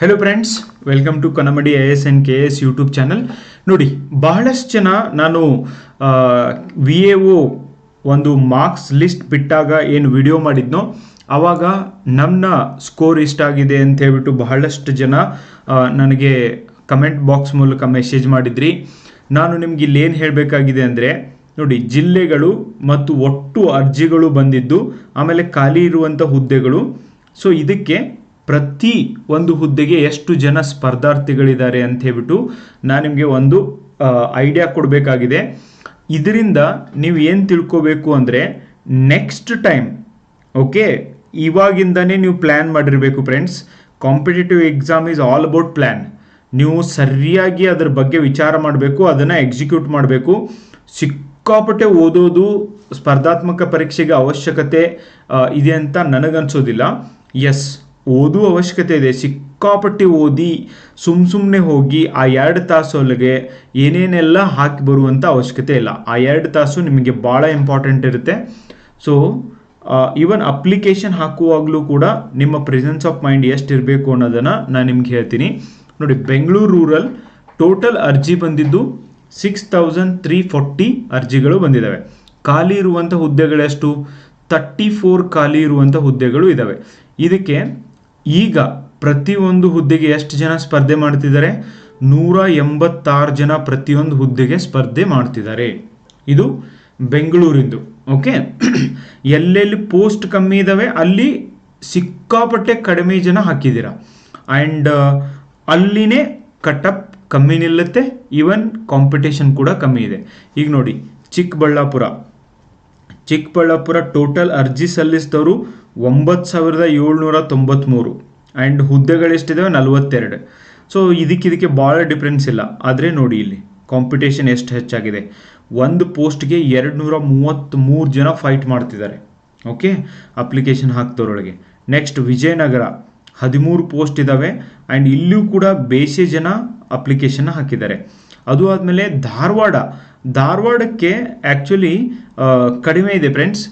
Hello friends welcome to Kannamadi I S N K S YouTube channel ನೋಡಿ, ಬಹಳಷ್ಟು ಜನ ನಾನು ವಿ ಎ ಒ ಒಂದು ಮಾರ್ಕ್ಸ್ ಲಿಸ್ಟ್ ಬಿಟ್ಟಾಗ ಏನು ವಿಡಿಯೋ ಮಾಡಿದ್ನೋ ಆವಾಗ ನನ್ನ ಸ್ಕೋರ್ ಇಷ್ಟಾಗಿದೆ ಅಂತ ಹೇಳ್ಬಿಟ್ಟು ಬಹಳಷ್ಟು ಜನ ನನಗೆ ಕಮೆಂಟ್ ಬಾಕ್ಸ್ ಮೂಲಕ ಮೆಸೇಜ್ ಮಾಡಿದ್ರಿ. ನಾನು ನಿಮ್ಗೆ ಇಲ್ಲಿ ಏನು ಹೇಳಬೇಕಾಗಿದೆ ಅಂದರೆ, ನೋಡಿ, ಜಿಲ್ಲೆಗಳು ಮತ್ತು ಒಟ್ಟು ಅರ್ಜಿಗಳು ಬಂದಿದ್ದು, ಆಮೇಲೆ ಖಾಲಿ ಇರುವಂಥ ಹುದ್ದೆಗಳು. ಸೊ ಇದಕ್ಕೆ ಪ್ರತಿ ಒಂದು ಹುದ್ದೆಗೆ ಎಷ್ಟು ಜನ ಸ್ಪರ್ಧಾರ್ಥಿಗಳಿದ್ದಾರೆ ಅಂತ ಹೇಳ್ಬಿಟ್ಟು ನಾನು ನಿಮಗೆ ಒಂದು ಐಡಿಯಾ ಕೊಡಬೇಕಾಗಿದೆ. ಇದರಿಂದ ನೀವು ಏನು ತಿಳ್ಕೋಬೇಕು ಅಂದರೆ ನೆಕ್ಸ್ಟ್ ಟೈಮ್ ಓಕೆ ಇವಾಗಿಂದನೇ ನೀವು ಪ್ಲ್ಯಾನ್ ಮಾಡಿರಬೇಕು friends competitive exam is all about plan ನೀವು ಸರಿಯಾಗಿ ಅದರ ಬಗ್ಗೆ ವಿಚಾರ ಮಾಡಬೇಕು, ಅದನ್ನು ಎಕ್ಸಿಕ್ಯೂಟ್ ಮಾಡಬೇಕು. ಸಿಕ್ಕಾಪಟ್ಟೆ ಓದೋದು ಸ್ಪರ್ಧಾತ್ಮಕ ಪರೀಕ್ಷೆಗೆ ಅವಶ್ಯಕತೆ ಇದೆ ಅಂತ ನನಗನ್ಸೋದಿಲ್ಲ. ಎಸ್ ಓದು ಅವಶ್ಯಕತೆ ಇದೆ. ಸಿಕ್ಕಾಪಟ್ಟೆ ಓದಿ ಸುಮ್ ಸುಮ್ಮನೆ ಹೋಗಿ ಆ ಎರಡು ತಾಸೊಳಗೆ ಏನೇನೆಲ್ಲ ಹಾಕಿ ಬರುವಂಥ ಅವಶ್ಯಕತೆ ಇಲ್ಲ. ಆ ಎರಡು ತಾಸು ನಿಮಗೆ ಭಾಳ ಇಂಪಾರ್ಟೆಂಟ್ ಇರುತ್ತೆ. ಸೊ ಈವನ್ ಅಪ್ಲಿಕೇಶನ್ ಹಾಕುವಾಗಲೂ ಕೂಡ ನಿಮ್ಮ ಪ್ರೆಸೆನ್ಸ್ ಆಫ್ ಮೈಂಡ್ ಎಷ್ಟು ಇರಬೇಕು ಅನ್ನೋದನ್ನು ನಾನು ನಿಮ್ಗೆ ಹೇಳ್ತೀನಿ. ನೋಡಿ ಬೆಂಗಳೂರು ರೂರಲ್ ಟೋಟಲ್ ಅರ್ಜಿ ಬಂದಿದ್ದು ಸಿಕ್ಸ್ ತೌಸಂಡ್ ತ್ರೀ ಫೋರ್ಟಿ ಅರ್ಜಿಗಳು ಬಂದಿದ್ದಾವೆ ಖಾಲಿ ಇರುವಂಥ ಹುದ್ದೆಗಳೆಷ್ಟು? ತರ್ಟಿ ಫೋರ್ ಖಾಲಿ ಇರುವಂಥ ಹುದ್ದೆಗಳು ಇದ್ದಾವೆ ಇದಕ್ಕೆ ಈಗ ಪ್ರತಿಯೊಂದು ಹುದ್ದೆಗೆ ಎಷ್ಟು ಜನ ಸ್ಪರ್ಧೆ ಮಾಡ್ತಿದ್ದಾರೆ? ನೂರ ಎಂಬತ್ತಾರು ಜನ ಪ್ರತಿಯೊಂದು ಹುದ್ದೆಗೆ ಸ್ಪರ್ಧೆ ಮಾಡ್ತಿದ್ದಾರೆ. ಇದು ಬೆಂಗಳೂರಿಂದು, ಓಕೆ? ಎಲ್ಲೆಲ್ಲಿ ಪೋಸ್ಟ್ ಕಮ್ಮಿ ಇದ್ದಾವೆ ಅಲ್ಲಿ ಸಿಕ್ಕಾಪಟ್ಟೆ ಕಡಿಮೆ ಜನ ಹಾಕಿದ್ದೀರಾ. ಆ್ಯಂಡ್ ಅಲ್ಲಿನೇ ಕಟಪ್ ಕಮ್ಮಿ ನಿಲ್ಲುತ್ತೆ, ಈವನ್ ಕಾಂಪಿಟೇಷನ್ ಕೂಡ ಕಮ್ಮಿ ಇದೆ. ಈಗ ನೋಡಿ, ಚಿಕ್ಕಬಳ್ಳಾಪುರ. ಚಿಕ್ಕಬಳ್ಳಾಪುರ ಟೋಟಲ್ ಅರ್ಜಿ ಸಲ್ಲಿಸಿದವರು ಒಂಬತ್ತು ಸಾವಿರದ ಏಳ್ನೂರ ತೊಂಬತ್ತ್ಮೂರು ಆ್ಯಂಡ್ ಹುದ್ದೆಗಳೆಷ್ಟಿದಾವೆ ನಲವತ್ತೆರಡು. ಸೊ ಇದಕ್ಕಿದಕ್ಕೆ ಭಾಳ ಡಿಫ್ರೆನ್ಸ್ ಇಲ್ಲ. ಆದರೆ ನೋಡಿ ಇಲ್ಲಿ ಕಾಂಪಿಟೇಷನ್ ಎಷ್ಟು ಹೆಚ್ಚಾಗಿದೆ. ಒಂದು ಪೋಸ್ಟ್ಗೆ ಎರಡು ನೂರ ಮೂವತ್ತ್ಮೂರು ಜನ ಫೈಟ್ ಮಾಡ್ತಿದ್ದಾರೆ. ಓಕೆ ಅಪ್ಲಿಕೇಶನ್ ಹಾಕ್ತವ್ರೊಳಗೆ ನೆಕ್ಸ್ಟ್ ವಿಜಯನಗರ. ಹದಿಮೂರು ಪೋಸ್ಟ್ ಇದ್ದಾವೆ ಆ್ಯಂಡ್ ಇಲ್ಲಿಯೂ ಕೂಡ ಬೇಸೆ ಜನ ಅಪ್ಲಿಕೇಶನ್ ಹಾಕಿದ್ದಾರೆ. ಅದು ಆದಮೇಲೆ ಧಾರವಾಡ. ಧಾರವಾಡಕ್ಕೆ ಆ್ಯಕ್ಚುಲಿ ಕಡಿಮೆ ಇದೆ ಫ್ರೆಂಡ್ಸ್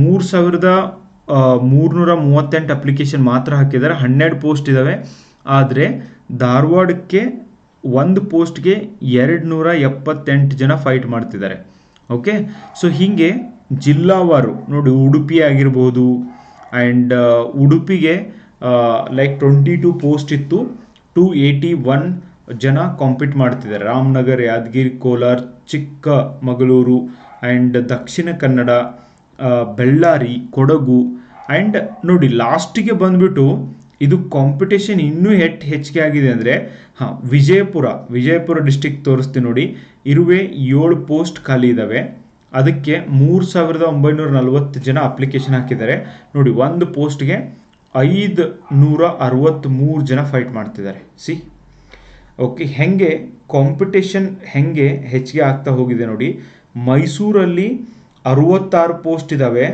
ಮೂರು ಸಾವಿರದ ಮೂರುನೂರ ಮೂವತ್ತೆಂಟು ಅಪ್ಲಿಕೇಶನ್ ಮಾತ್ರ ಹಾಕಿದ್ದಾರೆ. ಹನ್ನೆರಡು ಪೋಸ್ಟ್ ಇದ್ದಾವೆ ಆದರೆ ಧಾರವಾಡಕ್ಕೆ ಒಂದು ಪೋಸ್ಟ್ಗೆ ಎರಡು ನೂರ ಎಪ್ಪತ್ತೆಂಟು ಜನ ಫೈಟ್ ಮಾಡ್ತಿದ್ದಾರೆ. ಓಕೆ ಸೊ ಹೀಗೆ ಜಿಲ್ಲಾವಾರು, ನೋಡಿ ಉಡುಪಿ ಆಗಿರ್ಬೋದು ಆ್ಯಂಡ್ ಉಡುಪಿಗೆ ಲೈಕ್ ಟ್ವೆಂಟಿ ಟು ಪೋಸ್ಟ್ ಇತ್ತು. ಟು ಏಯ್ಟಿ ಒನ್ ಜನ ಕಾಂಪೀಟ್ ಮಾಡ್ತಿದ್ದಾರೆ. ರಾಮನಗರ್, ಯಾದಗಿರಿ, ಕೋಲಾರ ಚಿಕ್ಕಮಗಳೂರು ಆ್ಯಂಡ್ ದಕ್ಷಿಣ ಕನ್ನಡ ಬಳ್ಳಾರಿ, ಕೊಡಗು ಆ್ಯಂಡ್ ನೋಡಿ ಲಾಸ್ಟಿಗೆ ಬಂದ್ಬಿಟ್ಟು ಇದು ಕಾಂಪಿಟೇಷನ್ ಇನ್ನೂ ಹೆಟ್ ಹೆಚ್ಚಿಗೆ ಆಗಿದೆ ಅಂದರೆ, ಹಾಂ, ವಿಜಯಪುರ ವಿಜಯಪುರ ಡಿಸ್ಟಿಕ್ ತೋರಿಸ್ತೀನಿ ನೋಡಿ. ಇರುವೆ ಏಳು ಪೋಸ್ಟ್ ಖಾಲಿ ಇದ್ದಾವೆ ಅದಕ್ಕೆ ಮೂರು ಸಾವಿರದ ಒಂಬೈನೂರ ನಲವತ್ತು ಜನ ಅಪ್ಲಿಕೇಶನ್ ಹಾಕಿದ್ದಾರೆ. ನೋಡಿ ಒಂದು ಪೋಸ್ಟ್ಗೆ ಐದು ನೂರ ಅರವತ್ತ್ಮೂರು ಜನ ಫೈಟ್ ಮಾಡ್ತಿದ್ದಾರೆ. ಸಿ ಓಕೆ ಹೆಂಗೆ ಕಾಂಪಿಟೇಷನ್ ಹೆಂಗೆ ಹೆಚ್ಚಿಗೆ ಆಗ್ತಾ ಹೋಗಿದೆ ನೋಡಿ. ಮೈಸೂರಲ್ಲಿ ಅರುವತ್ತಾರು ಪೋಸ್ಟ್ ಇದ್ದಾವೆ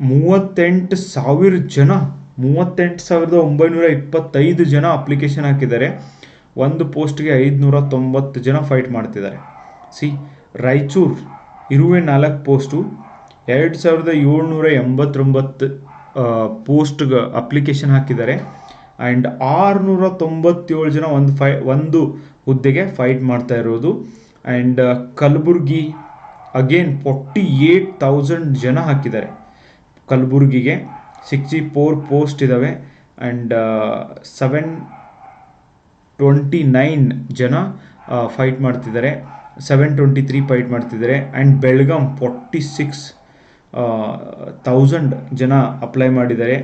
ಮೂವತ್ತೆಂಟು ಸಾವಿರ ಜನ, ಮೂವತ್ತೆಂಟು ಸಾವಿರದ ಒಂಬೈನೂರ ಇಪ್ಪತ್ತೈದು ಜನ ಅಪ್ಲಿಕೇಶನ್ ಹಾಕಿದ್ದಾರೆ. ಒಂದು ಪೋಸ್ಟ್ಗೆ ಐದುನೂರ ತೊಂಬತ್ತು ಜನ ಫೈಟ್ ಮಾಡ್ತಿದ್ದಾರೆ. ಸಿ, ರಾಯಚೂರು ಇರುವೆ ನಾಲ್ಕು ಪೋಸ್ಟು, ಎರಡು ಸಾವಿರದ ಏಳ್ನೂರ ಎಂಬತ್ತೊಂಬತ್ತು ಪೋಸ್ಟ್ಗೆ ಅಪ್ಲಿಕೇಶನ್ ಹಾಕಿದ್ದಾರೆ. ಆ್ಯಂಡ್ ಆರುನೂರ ತೊಂಬತ್ತೇಳು ಜನ ಒಂದು ಫೈ ಒಂದು ಹುದ್ದೆಗೆ ಫೈಟ್ ಮಾಡ್ತಾ ಇರೋದು. And Kalaburgi again forty eight thousand ಜನ ಹಾಕಿದ್ದಾರೆ. ಕಲಬುರಗಿಗೆ ಸಿಕ್ಸ್ಟಿ ಫೋರ್ ಪೋಸ್ಟ್ ಇದ್ದಾವೆ ಆ್ಯಂಡ್ ಸೆವೆನ್ ಟ್ವೆಂಟಿ ನೈನ್ ಜನ ಫೈಟ್ ಮಾಡ್ತಿದ್ದಾರೆ. ಸೆವೆನ್ ಟ್ವೆಂಟಿ ತ್ರೀ ಫೈಟ್ ಮಾಡ್ತಿದ್ದಾರೆ and Belgaum forty six thousand ಜನ ಅಪ್ಲೈ ಮಾಡಿದ್ದಾರೆ.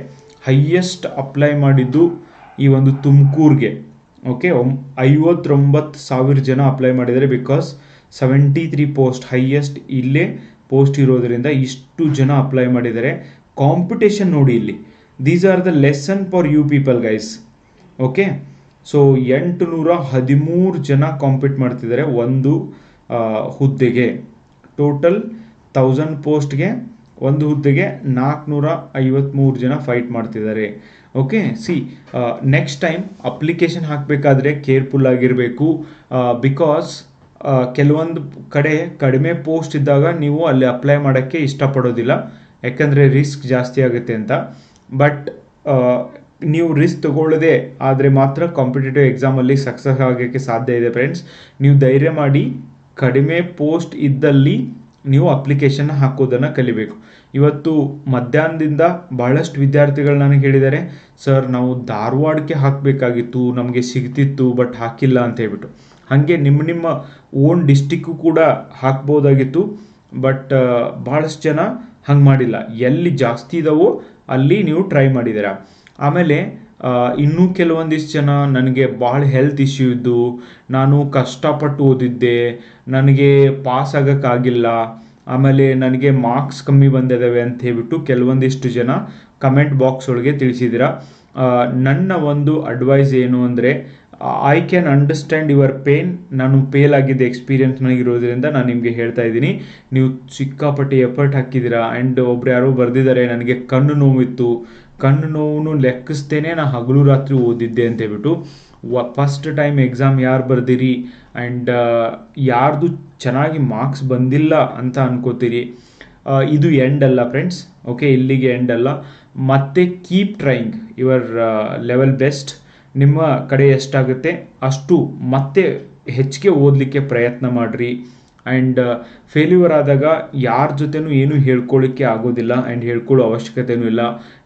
ಹೈಯೆಸ್ಟ್ ಅಪ್ಲೈ ಮಾಡಿದ್ದು ಈ ಒಂದು ತುಮಕೂರಿಗೆ. ಓಕೆ ಐವತ್ತೊಂಬತ್ತು ಸಾವಿರ ಜನ ಅಪ್ಲೈ ಮಾಡಿದ್ದಾರೆ because seventy three post highest ಇಲ್ಲೇ ಪೋಸ್ಟ್ ಇರೋದರಿಂದ ಇಷ್ಟು ಜನ ಅಪ್ಲೈ ಮಾಡಿದ್ದಾರೆ. ಕಾಂಪಿಟೇಷನ್ ನೋಡಿ ಇಲ್ಲಿ. These are the lesson for you people guys okay so ಎಂಟು ನೂರ ಹದಿಮೂರು ಜನ ಕಾಂಪೀಟ್ ಮಾಡ್ತಿದ್ದಾರೆ ಒಂದು ಹುದ್ದೆಗೆ. ಟೋಟಲ್ ತೌಸಂಡ್ ಪೋಸ್ಟ್ಗೆ ಒಂದು ಹುದ್ದೆಗೆ ನಾಲ್ಕುನೂರ ಐವತ್ತ್ಮೂರು ಜನ ಫೈಟ್ ಮಾಡ್ತಿದ್ದಾರೆ. Okay see next time application ಹಾಕಬೇಕಾದ್ರೆ careful ಆಗಿರಬೇಕು ಬಿಕಾಸ್ ಕೆಲವೊಂದು ಕಡೆ ಕಡಿಮೆ ಪೋಸ್ಟ್ ಇದ್ದಾಗ ನೀವು ಅಲ್ಲಿ ಅಪ್ಲೈ ಮಾಡೋಕ್ಕೆ ಇಷ್ಟಪಡೋದಿಲ್ಲ. ಯಾಕಂದರೆ ರಿಸ್ಕ್ ಜಾಸ್ತಿ ಆಗುತ್ತೆ ಅಂತ. ಬಟ್ ನೀವು ರಿಸ್ಕ್ ತಗೊಳ್ಳದೆ ಆದರೆ ಮಾತ್ರ ಕಾಂಪಿಟೇಟಿವ್ ಎಕ್ಸಾಮಲ್ಲಿ ಸಕ್ಸಸ್ ಆಗೋಕ್ಕೆ ಸಾಧ್ಯ ಇದೆ ಫ್ರೆಂಡ್ಸ್ ನೀವು ಧೈರ್ಯ ಮಾಡಿ ಕಡಿಮೆ ಪೋಸ್ಟ್ ಇದ್ದಲ್ಲಿ ನೀವು ಅಪ್ಲಿಕೇಶನ್ ಹಾಕೋದನ್ನು ಕಲಿಬೇಕು. ಇವತ್ತು ಮಧ್ಯಾಹ್ನದಿಂದ ಬಹಳಷ್ಟು ವಿದ್ಯಾರ್ಥಿಗಳು ನನಗೆ ಹೇಳಿದ್ದಾರೆ, ಸರ್, ನಾವು ಧಾರವಾಡಕ್ಕೆ ಹಾಕಬೇಕಾಗಿತ್ತು, ನಮಗೆ ಸಿಗ್ತಿತ್ತು, ಬಟ್ ಹಾಕಿಲ್ಲ ಅಂತ ಹೇಳ್ಬಿಟ್ಟು. ಹಾಗೆ ನಿಮ್ಮ ನಿಮ್ಮ ಓನ್ ಡಿಸ್ಟಿಕ್ಕು ಕೂಡ ಹಾಕ್ಬೋದಾಗಿತ್ತು, ಬಟ್ ಭಾಳಷ್ಟು ಜನ ಹಂಗೆ ಮಾಡಿಲ್ಲ. ಎಲ್ಲಿ ಜಾಸ್ತಿ ಇದಾವೋ ಅಲ್ಲಿ ನೀವು ಟ್ರೈ ಮಾಡಿದ್ದೀರಾ. ಆಮೇಲೆ ಇನ್ನೂ ಕೆಲವೊಂದಿಷ್ಟು ಜನ ನನಗೆ ಭಾಳ ಹೆಲ್ತ್ ಇಶ್ಯೂ ಇದ್ದು, ನಾನು ಕಷ್ಟಪಟ್ಟು ಓದಿದ್ದೆ, ನನಗೆ ಪಾಸ್ ಆಗೋಕ್ಕಾಗಿಲ್ಲ, ಆಮೇಲೆ ನನಗೆ ಮಾರ್ಕ್ಸ್ ಕಮ್ಮಿ ಬಂದಿದ್ದಾವೆ ಅಂತ ಹೇಳ್ಬಿಟ್ಟು ಕೆಲವೊಂದಿಷ್ಟು ಜನ ಕಮೆಂಟ್ ಬಾಕ್ಸ್ ಒಳಗೆ ತಿಳಿಸಿದ್ದೀರಾ ನನ್ನ ಒಂದು ಅಡ್ವೈಸ್ ಏನು ಅಂದರೆ I can understand your pain ನಾನು ಫೇಲ್ ಆಗಿದ್ದ ಎಕ್ಸ್ಪೀರಿಯನ್ಸ್ ನನಗಿರೋದ್ರಿಂದ ನಾನು ನಿಮಗೆ ಹೇಳ್ತಾ ಇದ್ದೀನಿ. ನೀವು ಸಿಕ್ಕಾಪಟ್ಟೆ ಎಫರ್ಟ್ ಹಾಕಿದ್ದೀರಾ ಆ್ಯಂಡ್ ಒಬ್ರು ಯಾರೋ ಬರೆದಿದ್ದಾರೆ, ನನಗೆ ಕಣ್ಣು ನೋವಿತ್ತು ಕಣ್ಣು ನೋವನ್ನು ಲೆಕ್ಕಿಸ್ತೇನೆ ನಾನು ಹಗಲು ರಾತ್ರಿ ಓದಿದ್ದೆ ಅಂತ ಹೇಳ್ಬಿಟ್ಟು, ವ ಫಸ್ಟ್ ಟೈಮ್ ಎಕ್ಸಾಮ್ ಯಾರು ಬರ್ದಿರಿ? ಆ್ಯಂಡ್ ಯಾರ್ದು ಚೆನ್ನಾಗಿ ಮಾರ್ಕ್ಸ್ ಬಂದಿಲ್ಲ ಅಂತ ಅನ್ಕೋತೀರಿ? ಇದು ಎಂಡ್ ಅಲ್ಲ ಫ್ರೆಂಡ್ಸ್ ಓಕೆ ಇಲ್ಲಿಗೆ ಎಂಡ್ ಅಲ್ಲ. ಮತ್ತೆ keep trying your level best ನಿಮ್ಮ ಕಡೆ ಎಷ್ಟಾಗುತ್ತೆ? ಅಷ್ಟು ಮತ್ತೆ ಹೆಚ್ಚಿಗೆ ಓದಲಿಕ್ಕೆ ಪ್ರಯತ್ನ ಮಾಡಿರಿ. ಆ್ಯಂಡ್ ಫೇಲ್ಯೂರ್ ಆದಾಗ ಯಾರ ಜೊತೆನೂ ಏನು ಹೇಳ್ಕೊಳ್ಳಿಕ್ಕೆ ಆಗೋದಿಲ್ಲ ಆ್ಯಂಡ್ ಹೇಳ್ಕೊಳ್ಳೋ ಅವಶ್ಯಕತೆಯೂ ಇಲ್ಲ.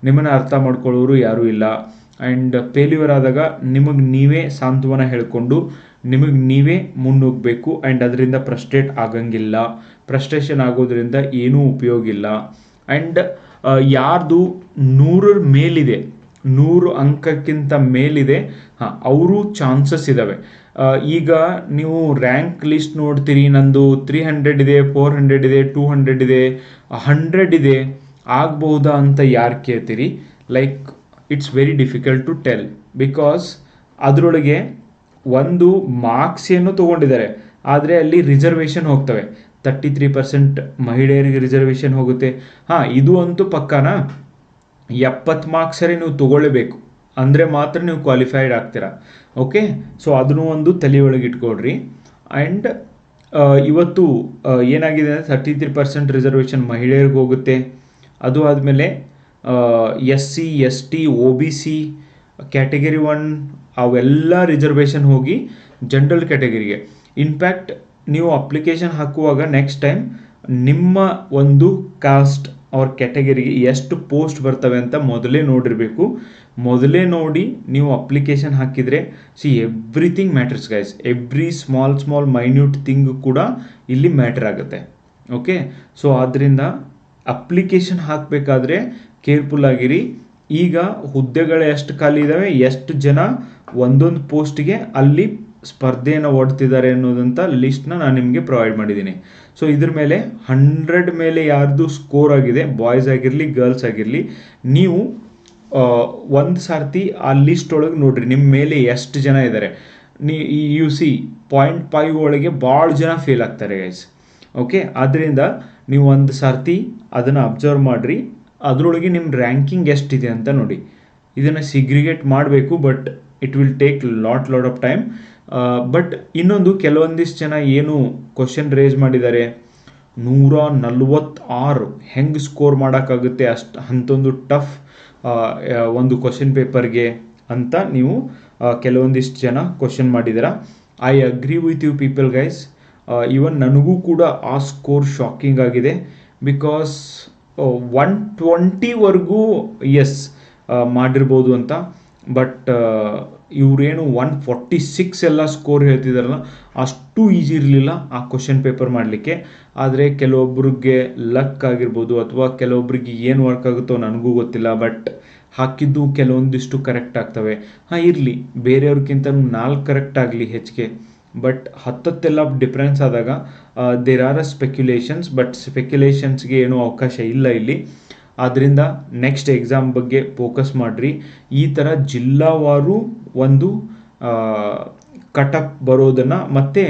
ನಿಮ್ಮನ್ನು ಅರ್ಥ ಮಾಡ್ಕೊಳ್ಳೋರು ಯಾರೂ ಇಲ್ಲ. ಆ್ಯಂಡ್ ಫೇಲ್ಯೂರ್ ಆದಾಗ ನಿಮಗೆ ನೀವೇ ಸಾಂತ್ವನ ಹೇಳಿಕೊಂಡು, ನಿಮಗೆ ನೀವೇ ಮುನ್ನುಗ್ಗಬೇಕು ಆ್ಯಂಡ್ ಅದರಿಂದ ಫ್ರಸ್ಟ್ರೇಟ್ ಆಗಂಗಿಲ್ಲ. ಫ್ರಸ್ಟ್ರೇಷನ್ ಆಗೋದ್ರಿಂದ ಏನೂ ಉಪಯೋಗ ಇಲ್ಲ ಆ್ಯಂಡ್ ಯಾರ್ದು ನೂರರ ಮೇಲಿದೆ ನೂರು ಅಂಕಕ್ಕಿಂತ ಮೇಲಿದೆ, ಹಾಂ, ಅವರು ಚಾನ್ಸಸ್ ಇದ್ದಾವೆ ಈಗ ನೀವು ರ್ಯಾಂಕ್ ಲಿಸ್ಟ್ ನೋಡ್ತೀರಿ, ನಂದು ತ್ರೀ ಹಂಡ್ರೆಡ್ ಇದೆ ಫೋರ್ ಹಂಡ್ರೆಡ್ ಇದೆ ಟೂ ಹಂಡ್ರೆಡ್ ಇದೆ ಹಂಡ್ರೆಡ್ ಇದೆ, ಆಗ್ಬಹುದಾ ಅಂತ ಯಾರು ಕೇಳ್ತೀರಿ? Like it's very difficult to tell because ಅದರೊಳಗೆ ಒಂದು ಮಾರ್ಕ್ಸ್ ಏನು ತೊಗೊಂಡಿದ್ದಾರೆ. ಆದರೆ ಅಲ್ಲಿ ರಿಸರ್ವೇಷನ್ ಹೋಗ್ತವೆ. ತರ್ಟಿ ತ್ರೀ ಪರ್ಸೆಂಟ್ ಮಹಿಳೆಯರಿಗೆ ರಿಸರ್ವೇಷನ್ ಹೋಗುತ್ತೆ. ಹಾಂ, ಇದು ಅಂತೂ ಪಕ್ಕಾನಾ? ಎಪ್ಪತ್ತು ಮಾರ್ಕ್ಸ್ ಸರಿ ನೀವು ತಗೊಳ್ಳೇಬೇಕು ಅಂದರೆ ಮಾತ್ರ ನೀವು ಕ್ವಾಲಿಫೈಡ್ ಆಗ್ತೀರಾ. ಓಕೆ ಸೊ ಅದನ್ನು ಒಂದು ತಲೆಯೊಳಗೆ ಇಟ್ಕೊಳ್ರಿ. ಆ್ಯಂಡ್ ಇವತ್ತು ಏನಾಗಿದೆ? ಅಂದರೆ ತರ್ಟಿ ತ್ರೀ ಪರ್ಸೆಂಟ್ ರಿಸರ್ವೇಷನ್ ಮಹಿಳೆಯರಿಗೆ ಹೋಗುತ್ತೆ. ಅದು ಆದಮೇಲೆ S C S T O B C category one ಅವೆಲ್ಲ ರಿಸರ್ವೇಷನ್ ಹೋಗಿ ಜನರಲ್ ಕ್ಯಾಟಗರಿಗೆ ಇನ್ಫ್ಯಾಕ್ಟ್ ನೀವು ಅಪ್ಲಿಕೇಶನ್ ಹಾಕುವಾಗ ನೆಕ್ಸ್ಟ್ ಟೈಮ್ ನಿಮ್ಮ ಒಂದು ಕಾಸ್ಟ್ ಅವ್ರ ಕ್ಯಾಟಗರಿಗೆ ಎಷ್ಟು ಪೋಸ್ಟ್ ಬರ್ತವೆ ಅಂತ ಮೊದಲೇ ನೋಡಿರಬೇಕು. ಮೊದಲೇ ನೋಡಿ ನೀವು ಅಪ್ಲಿಕೇಶನ್ ಹಾಕಿದರೆ see everything matters guys every small small minute thing ಕೂಡ ಇಲ್ಲಿ ಮ್ಯಾಟರ್ ಆಗುತ್ತೆ. ಓಕೆ ಸೊ ಆದ್ದರಿಂದ ಅಪ್ಲಿಕೇಶನ್ ಹಾಕಬೇಕಾದ್ರೆ ಕೇರ್ಫುಲ್ ಆಗಿರಿ. ಈಗ ಹುದ್ದೆಗಳು ಎಷ್ಟು ಖಾಲಿ ಇದ್ದಾವೆ ಎಷ್ಟು ಜನ ಒಂದೊಂದು ಪೋಸ್ಟ್ಗೆ ಅಲ್ಲಿ ಸ್ಪರ್ಧೆಯನ್ನು ಓಡ್ತಿದ್ದಾರೆ ಅನ್ನೋದಂಥ ಲಿಸ್ಟ್ನ ನಾನು ನಿಮಗೆ ಪ್ರೊವೈಡ್ ಮಾಡಿದ್ದೀನಿ. ಸೊ ಇದ್ರ ಮೇಲೆ ಹಂಡ್ರೆಡ್ ಮೇಲೆ ಯಾರ್ದು ಸ್ಕೋರ್ ಆಗಿದೆ ಬಾಯ್ಸ್ ಆಗಿರಲಿ ಗರ್ಲ್ಸ್ ಆಗಿರಲಿ, ನೀವು ಒಂದು ಸಾರ್ತಿ ಆ ಲಿಸ್ಟ್ ಒಳಗೆ ನೋಡ್ರಿ. ನಿಮ್ಮ ಮೇಲೆ ಎಷ್ಟು ಜನ ಇದ್ದಾರೆ ನೀ ಯು ಸಿ ಪಾಯಿಂಟ್ ಫೈವ್ ಒಳಗೆ ಭಾಳ ಜನ ಫೇಲ್ ಆಗ್ತಾರೆ ಗೈಸ್ ಓಕೆ ಆದ್ದರಿಂದ ನೀವು ಒಂದು ಸಾರ್ತಿ ಅದನ್ನು ಅಬ್ಸರ್ವ್ ಮಾಡಿರಿ. ಅದರೊಳಗೆ ನಿಮ್ಮ ರ್ಯಾಂಕಿಂಗ್ ಎಷ್ಟಿದೆ ಅಂತ ನೋಡಿ. ಇದನ್ನು ಸಿಗ್ರಿಗೇಟ್ ಮಾಡಬೇಕು but it will take lot lot of time but ಇನ್ನೊಂದು ಕೆಲವೊಂದಿಷ್ಟು ಜನ ಏನು ಕ್ವಶನ್ ರೇಸ್ ಮಾಡಿದ್ದಾರೆ. ನೂರ ನಲ್ವತ್ತಾರು ಹೆಂಗೆ ಸ್ಕೋರ್ ಮಾಡೋಕ್ಕಾಗುತ್ತೆ ಅಷ್ಟು ಅಂತೊಂದು ಟಫ್ ಒಂದು ಕ್ವಶನ್ ಪೇಪರ್ಗೆ ಅಂತ ನೀವು ಕೆಲವೊಂದಿಷ್ಟು ಜನ ಕ್ವಶನ್ ಮಾಡಿದ್ದೀರಾ. I agree with you people guys even ನನಗೂ ಕೂಡ ಆ ಸ್ಕೋರ್ ಶಾಕಿಂಗ್ ಆಗಿದೆ. ಬಿಕಾಸ್ ಒನ್ ಟ್ವೆಂಟಿವರೆಗೂ ಎಸ್ ಮಾಡಿರ್ಬೋದು ಅಂತ. ಬಟ್ ಇವರೇನು ಒನ್ ಫಾರ್ಟಿ ಸಿಕ್ಸ್ ಎಲ್ಲ ಸ್ಕೋರ್ ಹೇಳ್ತಿದಾರಲ್ಲ, ಅಷ್ಟು ಈಸಿ ಇರಲಿಲ್ಲ ಆ ಕ್ವಶನ್ ಪೇಪರ್ ಮಾಡಲಿಕ್ಕೆ. ಆದರೆ ಕೆಲವೊಬ್ರಿಗೆ ಲಕ್ ಆಗಿರ್ಬೋದು ಅಥವಾ ಕೆಲವೊಬ್ರಿಗೆ ಏನು ವರ್ಕ್ ಆಗುತ್ತೋ ನನಗೂ ಗೊತ್ತಿಲ್ಲ ಬಟ್ ಹಾಕಿದ್ದು ಕೆಲವೊಂದಿಷ್ಟು ಕರೆಕ್ಟ್ ಆಗ್ತವೆ. ಹಾಂ, ಇರಲಿ, ಬೇರೆಯವ್ರಿಗಿಂತ ನಾಲ್ಕು ಕರೆಕ್ಟ್ ಆಗಲಿ ಹೆಚ್ಚಿಗೆ. ಬಟ್ ಹತ್ತತ್ತೆಲ್ಲ ಡಿಫ್ರೆನ್ಸ್ ಆದಾಗ there are a speculations but ಸ್ಪೆಕ್ಯುಲೇಷನ್ಸ್ಗೆ ಏನೂ ಅವಕಾಶ ಇಲ್ಲ ಇಲ್ಲಿ. ಆದ್ದರಿಂದ ನೆಕ್ಸ್ಟ್ ಎಕ್ಸಾಮ್ ಬಗ್ಗೆ ಫೋಕಸ್ ಮಾಡಿರಿ. ಈ ಥರ ಜಿಲ್ಲಾವಾರು ಒಂದು ಕಟಪ್ ಬರೋದನ್ನು ಮತ್ತು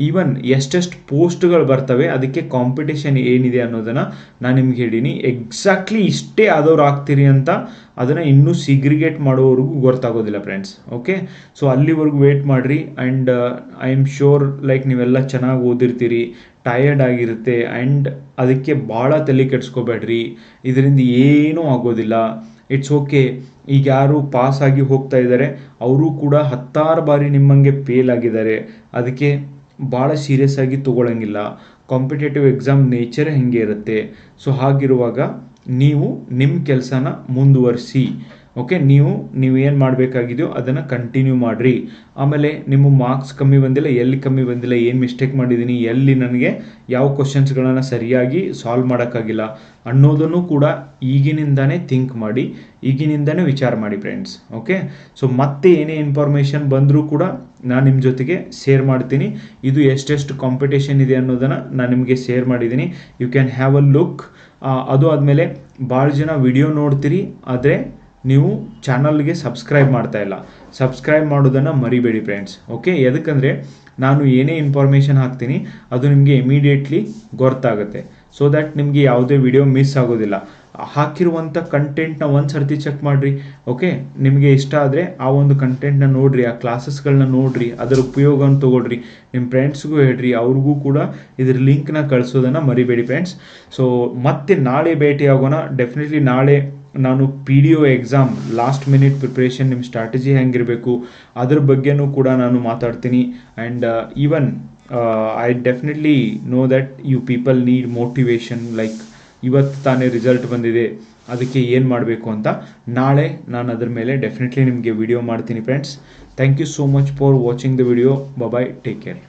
ಈವನ್ ಎಷ್ಟೆಷ್ಟು ಪೋಸ್ಟ್ಗಳು ಬರ್ತವೆ ಅದಕ್ಕೆ ಕಾಂಪಿಟೇಷನ್ ಏನಿದೆ ಅನ್ನೋದನ್ನು ನಾನು ನಿಮ್ಗೆ ಹೇಳೀನಿ ಎಕ್ಸಾಕ್ಟ್ಲಿ ಇಷ್ಟೇ ಆದವ್ರು ಆಗ್ತೀರಿ ಅಂತ ಅದನ್ನು ಇನ್ನೂ ಸಿಗ್ರಿಗೇಟ್ ಮಾಡೋವರೆಗೂ ಗೊತ್ತಾಗೋದಿಲ್ಲ ಫ್ರೆಂಡ್ಸ್ ಓಕೆ ಸೊ ಅಲ್ಲಿವರೆಗೂ ವೇಟ್ ಮಾಡಿರಿ and I am sure like ನೀವೆಲ್ಲ ಚೆನ್ನಾಗಿ ಓದಿರ್ತೀರಿ ಟಯರ್ಡ್ ಆಗಿರುತ್ತೆ ಆ್ಯಂಡ್ ಅದಕ್ಕೆ ಭಾಳ ತಲೆ ಕೆಡಿಸ್ಕೋಬೇಡ್ರಿ ಇದರಿಂದ ಏನೂ ಆಗೋದಿಲ್ಲ ಇಟ್ಸ್ ಓಕೆ ಈಗ ಯಾರು ಪಾಸ್ ಆಗಿ ಹೋಗ್ತಾ ಇದ್ದಾರೆ ಅವರು ಕೂಡ ಹತ್ತಾರು ಬಾರಿ ನಿಮ್ಮಂಗೆ ಫೇಲ್ ಆಗಿದ್ದಾರೆ ಅದಕ್ಕೆ ಭಾಳ ಸೀರಿಯಸ್ ಆಗಿ ತಗೊಳ್ಳಂಗಿಲ್ಲ ಕಾಂಪಿಟೇಟಿವ್ ಎಕ್ಸಾಮ್ ನೇಚರ್ ಹೆಂಗೆ ಇರುತ್ತೆ? ಸೊ ಹಾಗಿರುವಾಗ ನೀವು ನಿಮ್ಮ ಕೆಲಸನ ಮುಂದುವರಿಸಿ. ಓಕೆ ನೀವು ನೀವು ಏನು ಮಾಡಬೇಕಾಗಿದೆಯೋ ಅದನ್ನು ಕಂಟಿನ್ಯೂ ಮಾಡಿರಿ. ಆಮೇಲೆ ನಿಮ್ಮ ಮಾರ್ಕ್ಸ್ ಕಮ್ಮಿ ಬಂದಿಲ್ಲ, ಎಲ್ಲಿ ಕಮ್ಮಿ ಬಂದಿಲ್ಲ, ಏನು ಮಿಸ್ಟೇಕ್ ಮಾಡಿದ್ದೀನಿ ಎಲ್ಲಿ ನನಗೆ ಯಾವ ಕ್ವಶನ್ಸ್ಗಳನ್ನು ಸರಿಯಾಗಿ ಸಾಲ್ವ್ ಮಾಡೋಕ್ಕಾಗಿಲ್ಲ ಅನ್ನೋದನ್ನು ಕೂಡ ಈಗಿನಿಂದಾನೇ ಥಿಂಕ್ ಮಾಡಿ, ಈಗಿನಿಂದಾನೇ ವಿಚಾರ ಮಾಡಿ ಫ್ರೆಂಡ್ಸ್ ಓಕೆ ಸೊ ಮತ್ತೆ ಏನೇ ಇನ್ಫಾರ್ಮೇಷನ್ ಬಂದರೂ ಕೂಡ ನಾನು ನಿಮ್ಮ ಜೊತೆಗೆ ಶೇರ್ ಮಾಡ್ತೀನಿ. ಇದು ಎಷ್ಟೆಷ್ಟು ಕಾಂಪಿಟೇಷನ್ ಇದೆ ಅನ್ನೋದನ್ನು ನಾನು ನಿಮಗೆ ಶೇರ್ ಮಾಡಿದ್ದೀನಿ you can have a look ಅದು ಆದಮೇಲೆ ಭಾಳ ಜನ ವಿಡಿಯೋ ನೋಡ್ತೀರಿ, ಆದರೆ ನೀವು ಚಾನಲ್ಗೆ ಸಬ್ಸ್ಕ್ರೈಬ್ ಮಾಡ್ತಾ ಇಲ್ಲ. ಸಬ್ಸ್ಕ್ರೈಬ್ ಮಾಡೋದನ್ನು ಮರಿಬೇಡಿ ಫ್ರೆಂಡ್ಸ್ ಓಕೆ ಎದಕ್ಕಂದರೆ ನಾನು ಏನೇ ಇನ್ಫಾರ್ಮೇಷನ್ ಹಾಕ್ತೀನಿ, ಅದು ನಿಮಗೆ ಇಮಿಡಿಯೇಟ್ಲಿ ಗೊತ್ತಾಗುತ್ತೆ. ಸೊ ದ್ಯಾಟ್ ನಿಮಗೆ ಯಾವುದೇ ವಿಡಿಯೋ ಮಿಸ್ ಆಗೋದಿಲ್ಲ. ಹಾಕಿರುವಂಥ ಕಂಟೆಂಟ್ನ ಒಂದು ಸರ್ತಿ ಚೆಕ್ ಮಾಡಿರಿ. ಓಕೆ ನಿಮಗೆ ಇಷ್ಟ ಆದರೆ ಆ ಒಂದು ಕಂಟೆಂಟ್ನ ನೋಡಿರಿ, ಆ ಕ್ಲಾಸಸ್ಗಳನ್ನ ನೋಡಿರಿ, ಅದರ ಉಪಯೋಗನ ತೊಗೊಳ್ರಿ. ನಿಮ್ಮ ಫ್ರೆಂಡ್ಸ್ಗೂ ಹೇಳ್ರಿ, ಅವ್ರಿಗೂ ಕೂಡ ಇದ್ರ ಲಿಂಕ್ನ ಕಳಿಸೋದನ್ನು ಮರಿಬೇಡಿ ಫ್ರೆಂಡ್ಸ್ ಸೊ ಮತ್ತೆ ನಾಳೆ ಭೇಟಿ ಆಗೋಣ ಡೆಫಿನೆಟ್ಲಿ ನಾಳೆ ನಾನು P D O exam last minute preparation ನಿಮ್ಮ ಸ್ಟ್ರಾಟಜಿ ಹೆಂಗಿರಬೇಕು, ಅದ್ರ ಬಗ್ಗೆನೂ ಕೂಡ ನಾನು ಮಾತಾಡ್ತೀನಿ. And even I definitely know that you people need motivation like ಇವತ್ತು ತಾನೇ ರಿಸಲ್ಟ್ ಬಂದಿದೆ, ಅದಕ್ಕೆ ಏನು ಮಾಡಬೇಕು ಅಂತ ನಾಳೆ ನಾನು ಅದ್ರ ಮೇಲೆ ಡೆಫಿನೆಟ್ಲಿ ನಿಮಗೆ ವಿಡಿಯೋ ಮಾಡ್ತೀನಿ friends thank you so much for watching the video bye take care